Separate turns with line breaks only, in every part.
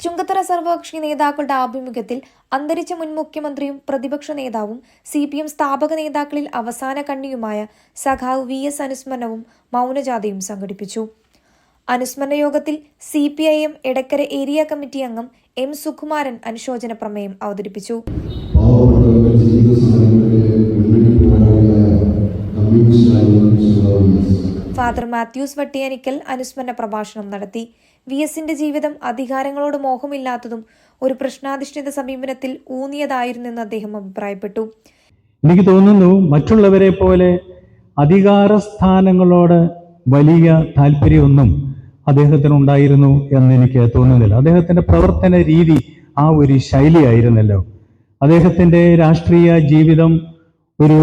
ചുങ്കത്തറ സർവകക്ഷി നേതാക്കളുടെ ആഭിമുഖ്യത്തിൽ അന്തരിച്ച മുൻ മുഖ്യമന്ത്രിയും പ്രതിപക്ഷ നേതാവും സി പി എം സ്ഥാപക നേതാക്കളിൽ അവസാന കണ്ണിയുമായ സഖാവ് വി എസ് അനുസ്മരണവും മൗനജാഥയും സംഘടിപ്പിച്ചു. അനുസ്മരണ യോഗത്തിൽ C P I M Edakkara area committee അംഗം എം സുകുമാരൻ അനുശോചന പ്രമേയം അവതരിപ്പിച്ചു.
പാവപ്പെട്ടവരുടെ
ഫാദർ മാത്യൂസ് വട്ടിയാനിക്കൽ അനുസ്മരണ പ്രഭാഷണം നടത്തി. വി എസിന്റെ ജീവിതം അധികാരങ്ങളോട് മോഹമില്ലാത്തതും ഒരു പ്രശ്നാധിഷ്ഠിത സമീപനത്തിൽ ഊന്നിയതായിരുന്നെന്ന് അദ്ദേഹം അഭിപ്രായപ്പെട്ടു.
എനിക്ക് തോന്നുന്നു മറ്റുള്ളവരെ പോലെ അധികാര സ്ഥാനങ്ങളോട് വലിയ താല്പര്യമൊന്നും അദ്ദേഹത്തിന് ഉണ്ടായിരുന്നു എന്ന് എനിക്ക് തോന്നുന്നില്ല. അദ്ദേഹത്തിന്റെ പ്രവർത്തന രീതി ആ ഒരു ശൈലിയായിരുന്നല്ലോ. അദ്ദേഹത്തിന്റെ രാഷ്ട്രീയ ജീവിതം ഒരു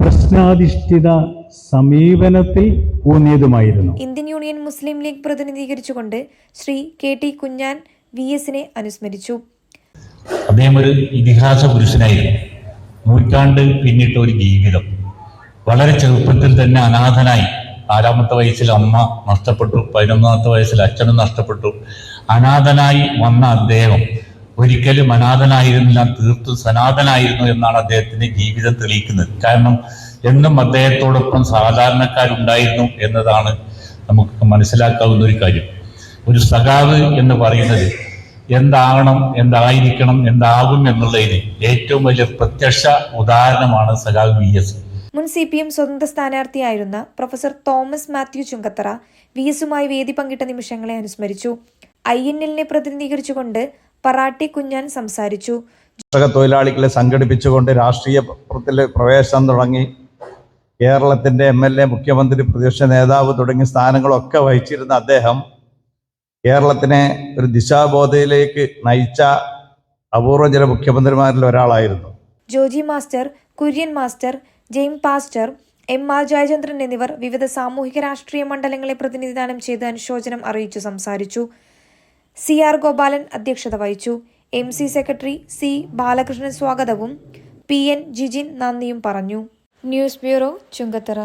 പ്രശ്നാധിഷ്ഠിത സമീപനത്തിൽ ഊന്നിയതുമായിരുന്നു.
ഇന്ത്യൻ യൂണിയൻ മുസ്ലിം league പ്രതിനിധീകരിച്ചുകൊണ്ട് Shri K T Kunjan V എസിനെ അനുസ്മരിച്ചു.
അദ്ദേഹം ഒരു ഇതിഹാസ പുരുഷനായിരുന്നു. നൂറ്റാണ്ട് പിന്നിട്ട ഒരു ജീവിതം. വളരെ ചെറുപ്പത്തിൽ തന്നെ അനാഥനായി. ആറാമത്തെ വയസ്സിൽ അമ്മ നഷ്ടപ്പെട്ടു പതിനൊന്നാമത്തെ വയസ്സിൽ അച്ഛനും നഷ്ടപ്പെട്ടു. അനാഥനായി വന്ന അദ്ദേഹം ഒരിക്കലും അനാഥനായിരുന്നില്ല തീർത്തും സനാഥനായിരുന്നു എന്നാണ് അദ്ദേഹത്തിന്റെ ജീവിതം തെളിയിക്കുന്നത്. കാരണം എന്നും അദ്ദേഹത്തോടൊപ്പം സാധാരണക്കാരുണ്ടായിരുന്നു എന്നതാണ് നമുക്ക് മനസ്സിലാക്കാവുന്ന ഒരു കാര്യം. ഒരു സഖാവ് എന്ന് പറയുന്നത് എന്താകണം എന്തായിരിക്കണം എന്താകും എന്നുള്ളതിന് ഏറ്റവും വലിയ പ്രത്യക്ഷ ഉദാഹരണമാണ് സഖാവ് വി എസ്.
മുൻ സി പി എം സ്വതന്ത്ര സ്ഥാനാർത്ഥിയായിരുന്ന പ്രൊഫസർ തോമസ് മാത്യു ചുങ്കത്തറ വി എസുമായി വേദി പങ്കിട്ട നിമിഷങ്ങളെ അനുസ്മരിച്ചു. ഐ എൻ എല്ലിനെ പ്രതിനിധീകരിച്ചുകൊണ്ട് പറാട്ടി കുഞ്ഞാൻ സംസാരിച്ചു.
കർഷക തൊഴിലാളികളെ സംഘടിപ്പിച്ചുകൊണ്ട് രാഷ്ട്രീയത്തിൽ പ്രവേശനം തുടങ്ങി. കേരളത്തിന്റെ എം എൽ എ മുഖ്യമന്ത്രി പ്രതിപക്ഷ നേതാവ് തുടങ്ങിയ സ്ഥാനങ്ങളൊക്കെ വഹിച്ചിരുന്ന അദ്ദേഹം കേരളത്തിനെ ഒരു ദിശാബോധയിലേക്ക് നയിച്ച അപൂർവം ചില മുഖ്യമന്ത്രിമാരിൽ ഒരാളായിരുന്നു.
Joji master Kurian master ജെയിം pastor M R Jayachandran എന്നിവർ വിവിധ സാമൂഹിക രാഷ്ട്രീയ മണ്ഡലങ്ങളെ പ്രതിനിധാനം ചെയ്ത് അനുശോചനം അറിയിച്ചു സംസാരിച്ചു. സി ആർ ഗോപാലൻ അധ്യക്ഷത വഹിച്ചു. M C secretary C Balakrishnan സ്വാഗതവും പി എൻ ജിജിൻ നന്ദിയും പറഞ്ഞു. News bureau Chungathara